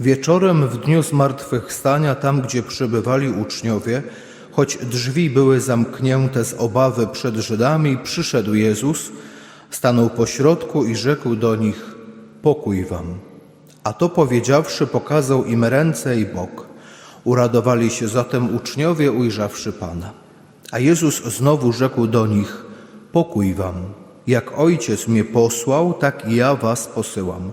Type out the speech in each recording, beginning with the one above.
Wieczorem w dniu zmartwychwstania, tam gdzie przebywali uczniowie, choć drzwi były zamknięte z obawy przed Żydami, przyszedł Jezus, stanął pośrodku i rzekł do nich: Pokój wam. A to powiedziawszy, pokazał im ręce i bok. Uradowali się zatem uczniowie, ujrzawszy Pana. A Jezus znowu rzekł do nich: Pokój wam. Jak Ojciec mnie posłał, tak i ja was posyłam.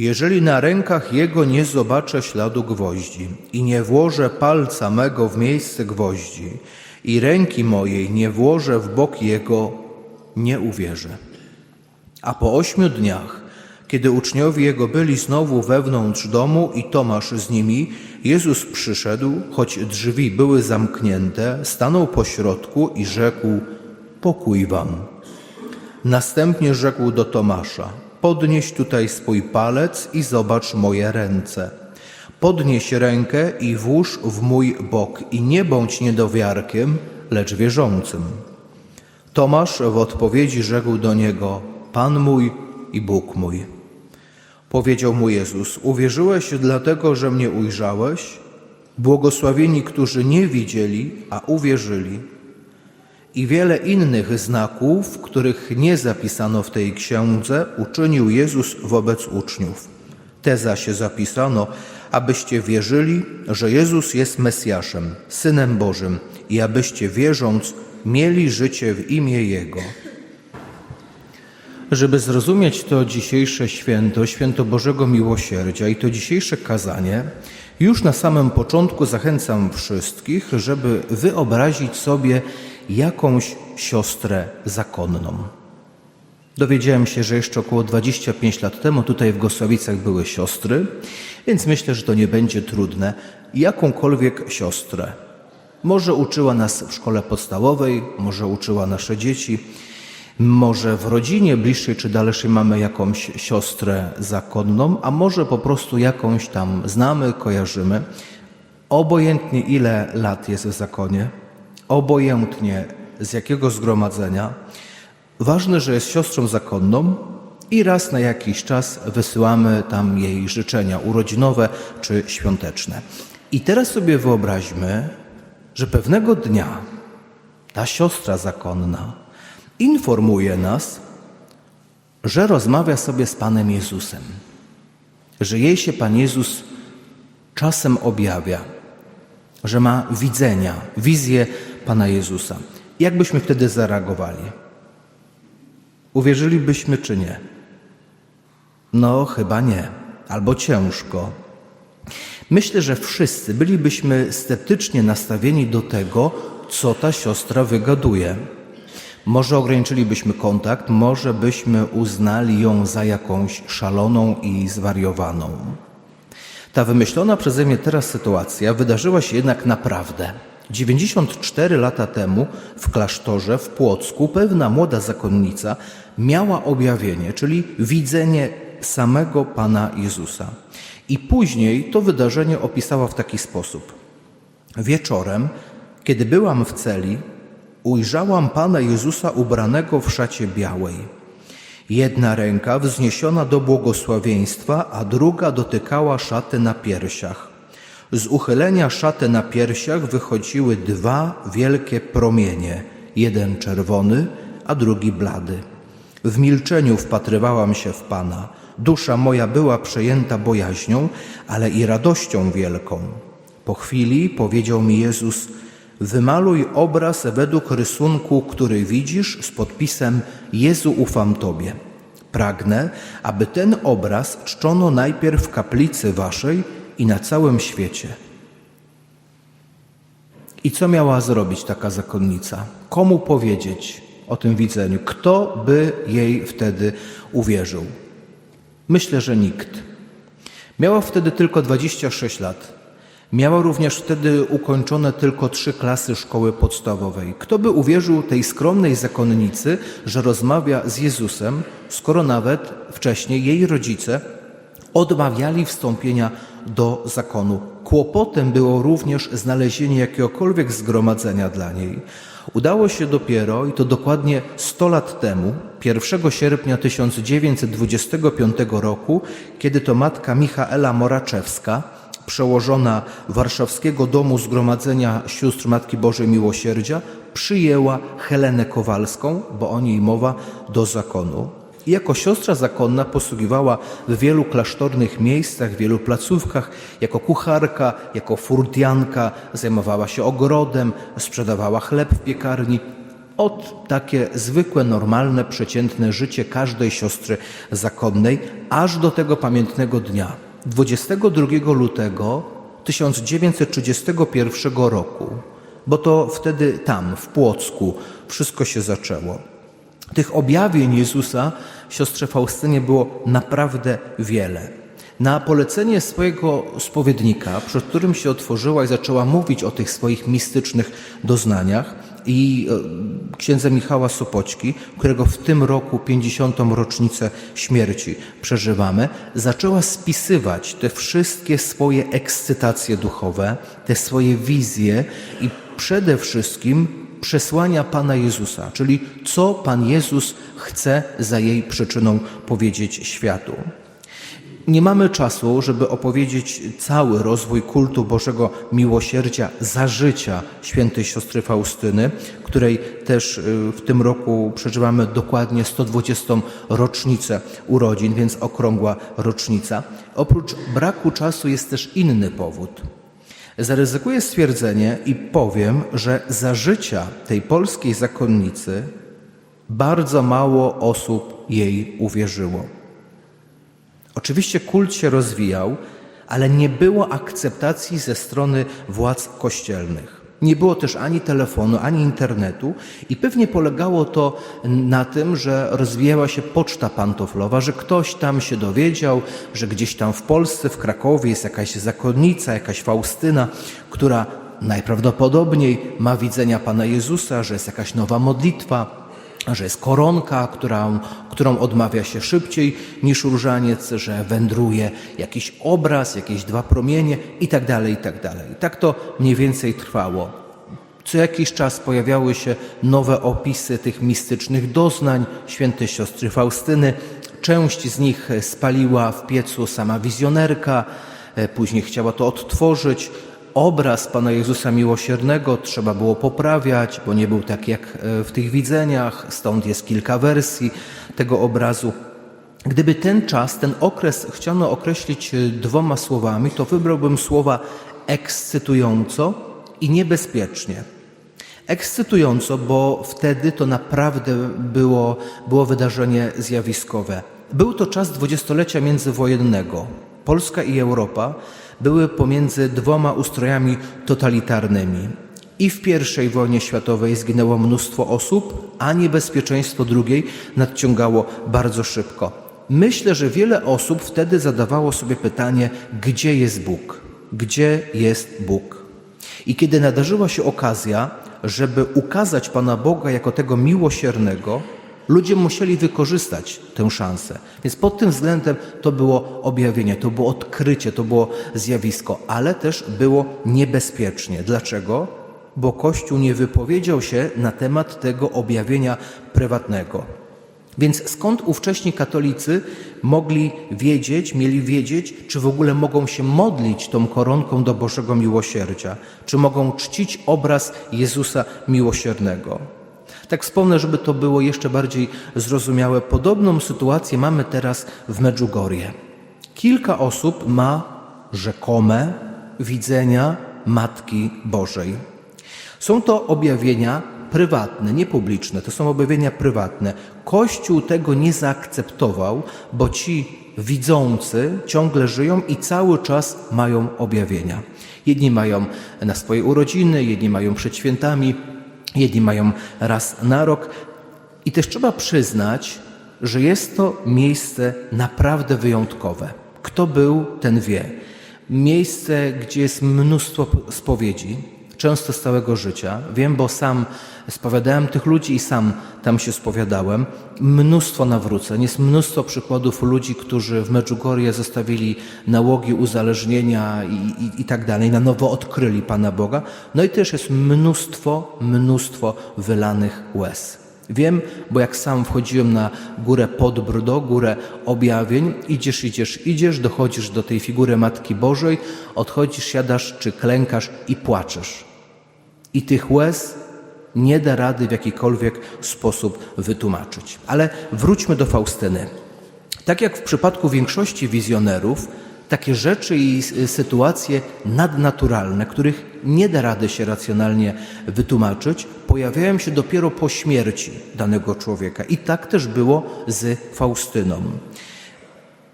jeżeli na rękach jego nie zobaczę śladu gwoździ i nie włożę palca mego w miejsce gwoździ i ręki mojej nie włożę w bok jego, nie uwierzę. A po ośmiu dniach, kiedy uczniowie jego byli znowu wewnątrz domu i Tomasz z nimi, Jezus przyszedł, choć drzwi były zamknięte, stanął pośrodku i rzekł: Pokój wam. Następnie rzekł do Tomasza: Podnieś tutaj swój palec i zobacz moje ręce. Podnieś rękę i włóż w mój bok i nie bądź niedowiarkiem, lecz wierzącym. Tomasz w odpowiedzi rzekł do niego: Pan mój i Bóg mój. Powiedział mu Jezus: Uwierzyłeś dlatego, że mnie ujrzałeś? Błogosławieni, którzy nie widzieli, a uwierzyli. I wiele innych znaków, których nie zapisano w tej księdze, uczynił Jezus wobec uczniów. Te zaś zapisano, abyście wierzyli, że Jezus jest Mesjaszem, Synem Bożym i abyście wierząc mieli życie w imię Jego. Żeby zrozumieć to dzisiejsze święto, święto Bożego Miłosierdzia i to dzisiejsze kazanie, już na samym początku zachęcam wszystkich, żeby wyobrazić sobie jakąś siostrę zakonną. Dowiedziałem się, że jeszcze około 25 lat temu tutaj w Gosławicach były siostry, więc myślę, że to nie będzie trudne. Jakąkolwiek siostrę. Może uczyła nas w szkole podstawowej, może uczyła nasze dzieci, może w rodzinie bliższej czy dalszej mamy jakąś siostrę zakonną, a może po prostu jakąś tam znamy, kojarzymy. Obojętnie ile lat jest w zakonie, obojętnie z jakiego zgromadzenia, ważne, że jest siostrą zakonną i raz na jakiś czas wysyłamy tam jej życzenia urodzinowe czy świąteczne. I teraz sobie wyobraźmy, że pewnego dnia ta siostra zakonna informuje nas, że rozmawia sobie z Panem Jezusem, że jej się Pan Jezus czasem objawia, że ma widzenia, wizję Pana Jezusa. Jak byśmy wtedy zareagowali? Uwierzylibyśmy czy nie? No, chyba nie, albo ciężko. Myślę, że wszyscy bylibyśmy sceptycznie nastawieni do tego, co ta siostra wygaduje. Może ograniczylibyśmy kontakt, może byśmy uznali ją za jakąś szaloną i zwariowaną. Ta wymyślona przeze mnie teraz sytuacja wydarzyła się jednak naprawdę. 94 lata temu w klasztorze w Płocku pewna młoda zakonnica miała objawienie, czyli widzenie samego Pana Jezusa. I później to wydarzenie opisała w taki sposób. Wieczorem, kiedy byłam w celi, ujrzałam Pana Jezusa ubranego w szacie białej. Jedna ręka wzniesiona do błogosławieństwa, a druga dotykała szaty na piersiach. Z uchylenia szaty na piersiach wychodziły dwa wielkie promienie, jeden czerwony, a drugi blady. W milczeniu wpatrywałam się w Pana. Dusza moja była przejęta bojaźnią, ale i radością wielką. Po chwili powiedział mi Jezus: Wymaluj obraz według rysunku, który widzisz, z podpisem Jezu ufam Tobie. Pragnę, aby ten obraz czczono najpierw w kaplicy Waszej i na całym świecie. I co miała zrobić taka zakonnica? Komu powiedzieć o tym widzeniu? Kto by jej wtedy uwierzył? Myślę, że nikt. Miała wtedy tylko 26 lat. Miała również wtedy ukończone tylko trzy klasy szkoły podstawowej. Kto by uwierzył tej skromnej zakonnicy, że rozmawia z Jezusem, skoro nawet wcześniej jej rodzice odmawiali wstąpienia do zakonu. Kłopotem było również znalezienie jakiegokolwiek zgromadzenia dla niej. Udało się dopiero, i to dokładnie 100 lat temu, 1 sierpnia 1925 roku, kiedy to matka Michaela Moraczewska, przełożona Warszawskiego Domu Zgromadzenia Sióstr Matki Bożej Miłosierdzia, przyjęła Helenę Kowalską, bo o niej mowa, do zakonu. I jako siostra zakonna posługiwała w wielu klasztornych miejscach, w wielu placówkach, jako kucharka, jako furtianka, zajmowała się ogrodem, sprzedawała chleb w piekarni. Od takie zwykłe, normalne, przeciętne życie każdej siostry zakonnej, aż do tego pamiętnego dnia, 22 lutego 1931 roku, bo to wtedy tam, w Płocku, wszystko się zaczęło. Tych objawień Jezusa siostrze Faustynie było naprawdę wiele. Na polecenie swojego spowiednika, przed którym się otworzyła i zaczęła mówić o tych swoich mistycznych doznaniach, i e, księdza Michała Sopoćki, którego w tym roku 50. rocznicę śmierci przeżywamy, zaczęła spisywać te wszystkie swoje ekscytacje duchowe, te swoje wizje i przede wszystkim przesłania Pana Jezusa, czyli co Pan Jezus chce za jej przyczyną powiedzieć światu. Nie mamy czasu, żeby opowiedzieć cały rozwój kultu Bożego Miłosierdzia za życia świętej siostry Faustyny, której też y, w tym roku przeżywamy dokładnie 120. rocznicę urodzin, więc okrągła rocznica. Oprócz braku czasu jest też inny powód. Zaryzykuję stwierdzenie i powiem, że za życia tej polskiej zakonnicy bardzo mało osób jej uwierzyło. Oczywiście kult się rozwijał, ale nie było akceptacji ze strony władz kościelnych. Nie było też ani telefonu, ani internetu i pewnie polegało to na tym, że rozwijała się poczta pantoflowa, że ktoś tam się dowiedział, że gdzieś tam w Polsce, w Krakowie jest jakaś zakonnica, jakaś Faustyna, która najprawdopodobniej ma widzenia Pana Jezusa, że jest jakaś nowa modlitwa, że jest koronka, którą, którą odmawia się szybciej niż różaniec, że wędruje jakiś obraz, jakieś dwa promienie i tak dalej, i tak dalej. Tak to mniej więcej trwało. Co jakiś czas pojawiały się nowe opisy tych mistycznych doznań świętej siostry Faustyny. Część z nich spaliła w piecu sama wizjonerka, e, później chciała to odtworzyć, obraz Pana Jezusa Miłosiernego trzeba było poprawiać, bo nie był tak jak e, w tych widzeniach, stąd jest kilka wersji tego obrazu. Gdyby ten czas, ten okres chciano określić e, dwoma słowami, to wybrałbym słowa ekscytująco i niebezpiecznie. Ekscytująco, bo wtedy to naprawdę było, było wydarzenie zjawiskowe. Był to czas dwudziestolecia międzywojennego. Polska i Europa były pomiędzy dwoma ustrojami totalitarnymi. I w I wojnie światowej zginęło mnóstwo osób, a niebezpieczeństwo drugiej nadciągało bardzo szybko. Myślę, że wiele osób wtedy zadawało sobie pytanie, gdzie jest Bóg? Gdzie jest Bóg? I kiedy nadarzyła się okazja, żeby ukazać Pana Boga jako tego miłosiernego, Ludzie musieli wykorzystać tę szansę. Więc pod tym względem to było objawienie, to było odkrycie, to było zjawisko, ale też było niebezpiecznie. Dlaczego? Bo Kościół nie wypowiedział się na temat tego objawienia prywatnego. Więc skąd ówcześni katolicy mogli wiedzieć, mieli wiedzieć, czy w ogóle mogą się modlić tą koronką do Bożego Miłosierdzia, czy mogą czcić obraz Jezusa Miłosiernego? Tak wspomnę, żeby to było jeszcze bardziej zrozumiałe. Podobną sytuację mamy teraz w Medjugorje. Kilka osób ma rzekome widzenia Matki Bożej. Są to objawienia prywatne, nie publiczne, to są objawienia prywatne. Kościół tego nie zaakceptował, bo ci widzący ciągle żyją i cały czas mają objawienia. Jedni mają na swoje urodziny, jedni mają przed świętami, Jedni mają raz na rok. I też trzeba przyznać, że jest to miejsce naprawdę wyjątkowe. Kto był, ten wie. miejsce, gdzie jest mnóstwo spowiedzi, często z całego życia. Wiem, bo sam spowiadałem tych ludzi i sam tam się spowiadałem. Mnóstwo nawróceń, jest mnóstwo przykładów ludzi, którzy w Medjugorje zostawili nałogi uzależnienia i, i, i tak dalej, na nowo odkryli Pana Boga. No i też jest mnóstwo, mnóstwo wylanych łez. Wiem, bo jak sam wchodziłem na górę Podbrdo, górę objawień, idziesz, idziesz, idziesz, dochodzisz do tej figury Matki Bożej, odchodzisz, siadasz czy klękasz i płaczesz. I tych łez nie da rady w jakikolwiek sposób wytłumaczyć. Ale wróćmy do Faustyny. Tak jak w przypadku większości wizjonerów, takie rzeczy i sytuacje nadnaturalne, których nie da rady się racjonalnie wytłumaczyć, pojawiają się dopiero po śmierci danego człowieka. I tak też było z Faustyną.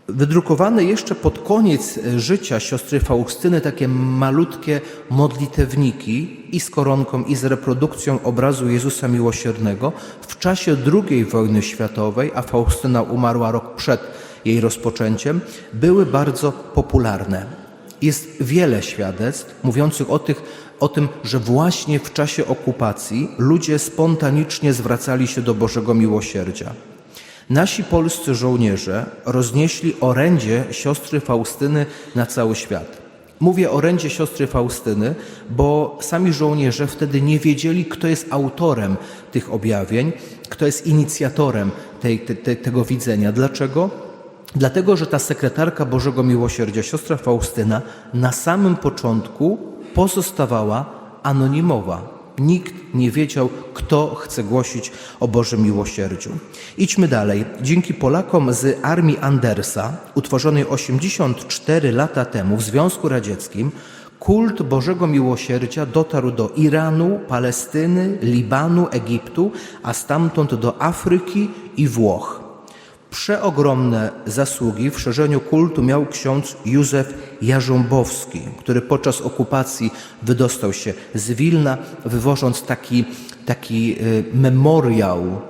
Wydrukowane jeszcze pod koniec e, życia siostry Faustyny takie malutkie modlitewniki i z koronką, i z reprodukcją obrazu Jezusa Miłosiernego w czasie II wojny światowej, a Faustyna umarła rok przed jej rozpoczęciem, były bardzo popularne. Jest wiele świadectw mówiących o, tych, o tym, że właśnie w czasie okupacji ludzie spontanicznie zwracali się do Bożego Miłosierdzia. Nasi polscy żołnierze roznieśli orędzie siostry Faustyny na cały świat. Mówię orędzie siostry Faustyny, bo sami żołnierze wtedy nie wiedzieli, kto jest autorem tych objawień, kto jest inicjatorem tej, te, te, tego widzenia. Dlaczego? Dlatego, że ta sekretarka Bożego Miłosierdzia, siostra Faustyna, na samym początku pozostawała anonimowa. Nikt nie wiedział, kto chce głosić o Bożym Miłosierdziu. Idźmy dalej. Dzięki Polakom z armii Andersa, utworzonej 84 lata temu w Związku Radzieckim, kult Bożego Miłosierdzia dotarł do Iranu, Palestyny, Libanu, Egiptu, a stamtąd do Afryki i Włoch. Przeogromne zasługi w szerzeniu kultu miał ksiądz Józef Jarząbowski, który podczas okupacji wydostał się z Wilna, wywożąc taki, taki y, memoriał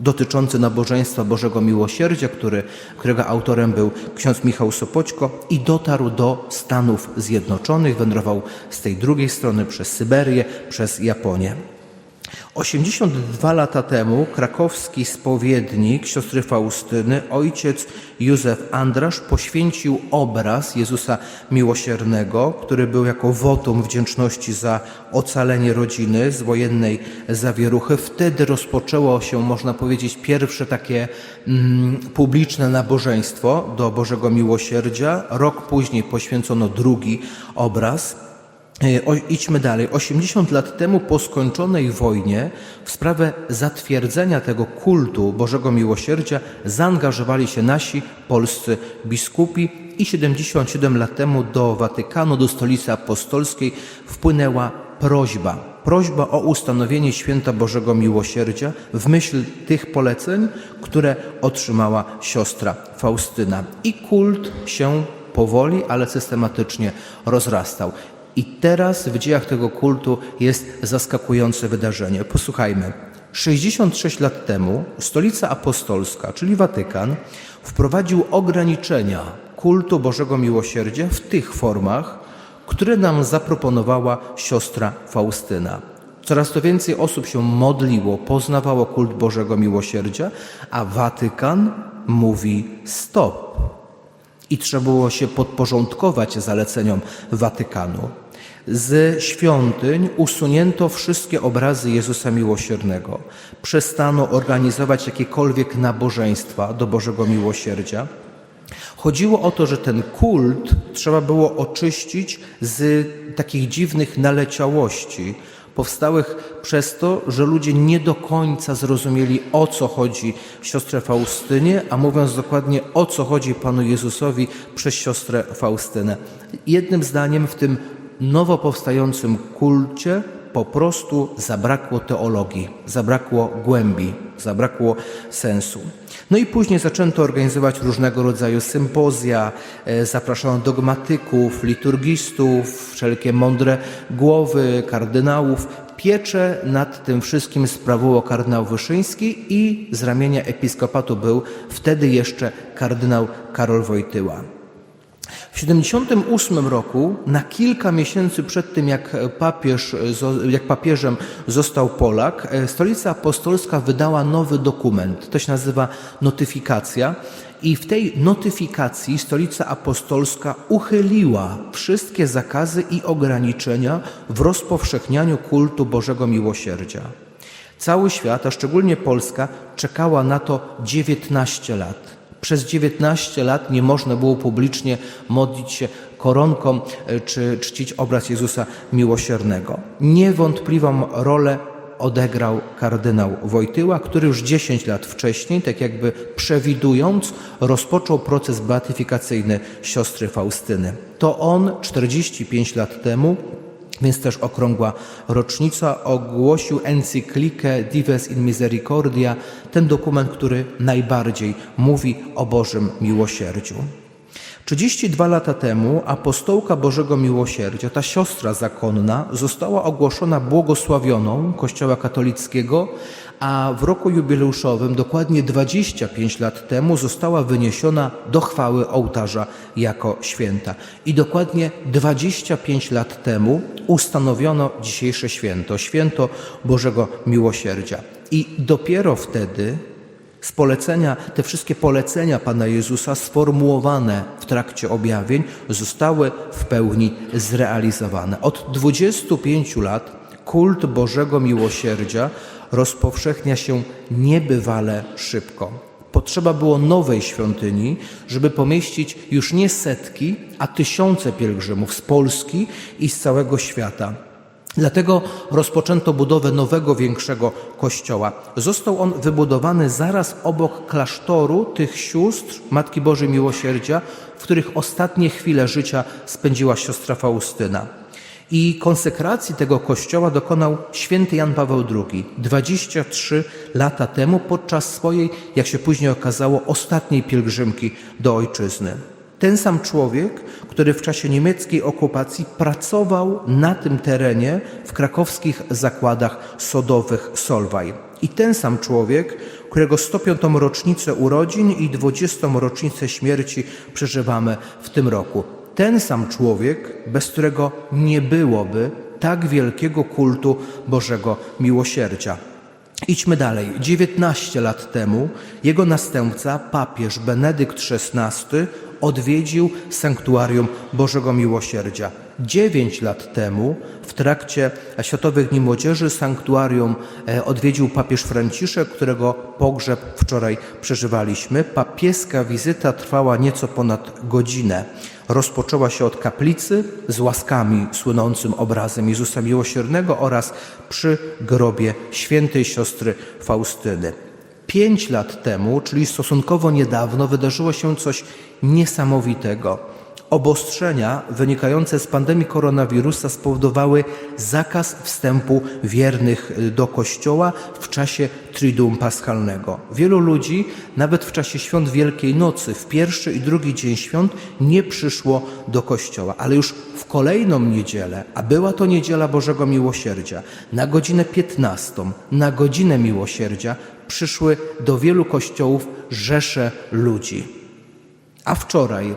dotyczący nabożeństwa Bożego Miłosierdzia, który, którego autorem był ksiądz Michał Sopoćko i dotarł do Stanów Zjednoczonych, wędrował z tej drugiej strony przez Syberię, przez Japonię. 82 lata temu krakowski spowiednik siostry Faustyny, ojciec Józef Andrasz, poświęcił obraz Jezusa Miłosiernego, który był jako wotum wdzięczności za ocalenie rodziny z wojennej zawieruchy. Wtedy rozpoczęło się, można powiedzieć, pierwsze takie mm, publiczne nabożeństwo do Bożego Miłosierdzia. Rok później poświęcono drugi obraz. E, O, idźmy dalej. 80 lat temu po skończonej wojnie w sprawę zatwierdzenia tego kultu Bożego Miłosierdzia zaangażowali się nasi polscy biskupi i 77 lat temu do Watykanu, do stolicy apostolskiej wpłynęła prośba. Prośba o ustanowienie święta Bożego Miłosierdzia w myśl tych poleceń, które otrzymała siostra Faustyna. I kult się powoli, ale systematycznie rozrastał. I teraz w dziejach tego kultu jest zaskakujące wydarzenie. Posłuchajmy. 66 lat temu stolica apostolska, czyli Watykan, wprowadził ograniczenia kultu Bożego Miłosierdzia w tych formach, które nam zaproponowała siostra Faustyna. Coraz to więcej osób się modliło, poznawało kult Bożego Miłosierdzia, a Watykan mówi stop i trzeba było się podporządkować zaleceniom Watykanu. Z świątyń usunięto wszystkie obrazy Jezusa Miłosiernego. Przestano organizować jakiekolwiek nabożeństwa do Bożego Miłosierdzia. Chodziło o to, że ten kult trzeba było oczyścić z takich dziwnych naleciałości, powstałych przez to, że ludzie nie do końca zrozumieli, o co chodzi siostrze Faustynie, a mówiąc dokładnie, o co chodzi Panu Jezusowi przez siostrę Faustynę. Jednym zdaniem w tym nowo powstającym kulcie po prostu zabrakło teologii, zabrakło głębi, zabrakło sensu. No i później zaczęto organizować różnego rodzaju sympozja, e, zapraszano dogmatyków, liturgistów, wszelkie mądre głowy, kardynałów. Pieczę nad tym wszystkim sprawował kardynał Wyszyński i z ramienia episkopatu był wtedy jeszcze kardynał Karol Wojtyła. W 78 roku, na kilka miesięcy przed tym, jak, papież, jak papieżem został Polak, e, Stolica Apostolska wydała nowy dokument. To się nazywa notyfikacja. I w tej notyfikacji Stolica Apostolska uchyliła wszystkie zakazy i ograniczenia w rozpowszechnianiu kultu Bożego Miłosierdzia. Cały świat, a szczególnie Polska, czekała na to 19 lat. Przez 19 lat nie można było publicznie modlić się koronką e, czy czcić obraz Jezusa Miłosiernego. Niewątpliwą rolę odegrał kardynał Wojtyła, który już 10 lat wcześniej, tak jakby przewidując, rozpoczął proces beatyfikacyjny siostry Faustyny. To on 45 lat temu więc też okrągła rocznica, ogłosił encyklikę Dives in Misericordia, ten dokument, który najbardziej mówi o Bożym miłosierdziu. 32 lata temu apostołka Bożego Miłosierdzia, ta siostra zakonna, została ogłoszona błogosławioną Kościoła katolickiego, a w roku jubileuszowym, dokładnie 25 lat temu, została wyniesiona do chwały ołtarza jako święta. I dokładnie 25 lat temu ustanowiono dzisiejsze święto, święto Bożego Miłosierdzia. I dopiero wtedy z polecenia, te wszystkie polecenia Pana Jezusa sformułowane w trakcie objawień zostały w pełni zrealizowane. Od 25 lat kult Bożego Miłosierdzia rozpowszechnia się niebywale szybko. Potrzeba było nowej świątyni, żeby pomieścić już nie setki, a tysiące pielgrzymów z Polski i z całego świata. Dlatego rozpoczęto budowę nowego, większego kościoła. Został on wybudowany zaraz obok klasztoru tych sióstr Matki Bożej Miłosierdzia, w których ostatnie chwile życia spędziła siostra Faustyna. I konsekracji tego kościoła dokonał święty Jan Paweł II 23 lata temu podczas swojej, jak się później okazało, ostatniej pielgrzymki do ojczyzny. Ten sam człowiek, który w czasie niemieckiej okupacji pracował na tym terenie w krakowskich zakładach sodowych Solwaj. I ten sam człowiek, którego 105. rocznicę urodzin i 20. rocznicę śmierci przeżywamy w tym roku. Ten sam człowiek, bez którego nie byłoby tak wielkiego kultu Bożego Miłosierdzia. Idźmy dalej. 19 lat temu jego następca, papież Benedykt XVI, odwiedził sanktuarium Bożego Miłosierdzia. Dziewięć lat temu w trakcie Światowych Dni Młodzieży sanktuarium e, odwiedził papież Franciszek, którego pogrzeb wczoraj przeżywaliśmy. Papieska wizyta trwała nieco ponad godzinę. Rozpoczęła się od kaplicy z łaskami słynącym obrazem Jezusa Miłosiernego oraz przy grobie świętej siostry Faustyny. Pięć lat temu, czyli stosunkowo niedawno, wydarzyło się coś niesamowitego. Obostrzenia wynikające z pandemii koronawirusa spowodowały zakaz wstępu wiernych do kościoła w czasie Triduum Paschalnego. Wielu ludzi, nawet w czasie świąt Wielkiej Nocy, w pierwszy i drugi dzień świąt, nie przyszło do kościoła, ale już w kolejną niedzielę, a była to niedziela Bożego Miłosierdzia, na godzinę 15, na godzinę miłosierdzia, przyszły do wielu kościołów rzesze ludzi. A wczoraj,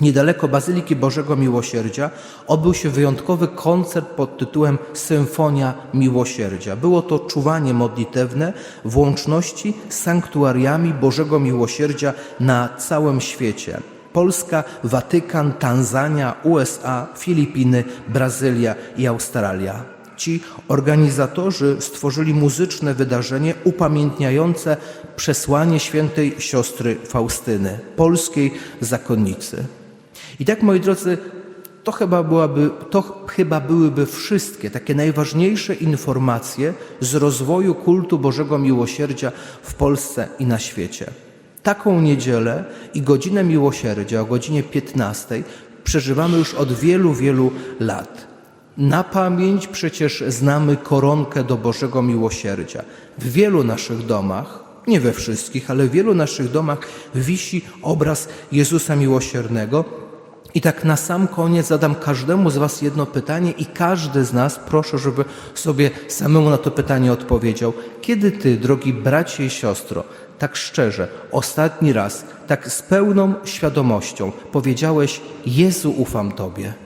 niedaleko Bazyliki Bożego Miłosierdzia, odbył się wyjątkowy koncert pod tytułem Symfonia Miłosierdzia. Było to czuwanie modlitewne w łączności z sanktuariami Bożego Miłosierdzia na całym świecie. Polska, Watykan, Tanzania, USA, Filipiny, Brazylia i Australia. Ci organizatorzy stworzyli muzyczne wydarzenie upamiętniające przesłanie świętej siostry Faustyny, polskiej zakonnicy. I tak, moi drodzy, to chyba, byłaby, to chyba byłyby wszystkie takie najważniejsze informacje z rozwoju kultu Bożego Miłosierdzia w Polsce i na świecie. Taką niedzielę i godzinę miłosierdzia o godzinie 15 przeżywamy już od wielu, wielu lat. Na pamięć przecież znamy koronkę do Bożego Miłosierdzia. W wielu naszych domach, nie we wszystkich, ale w wielu naszych domach wisi obraz Jezusa Miłosiernego I tak na sam koniec zadam każdemu z Was jedno pytanie, i każdy z nas proszę, żeby sobie samemu na to pytanie odpowiedział. Kiedy Ty, drogi bracie i siostro, tak szczerze, ostatni raz, tak z pełną świadomością powiedziałeś: Jezu, ufam Tobie?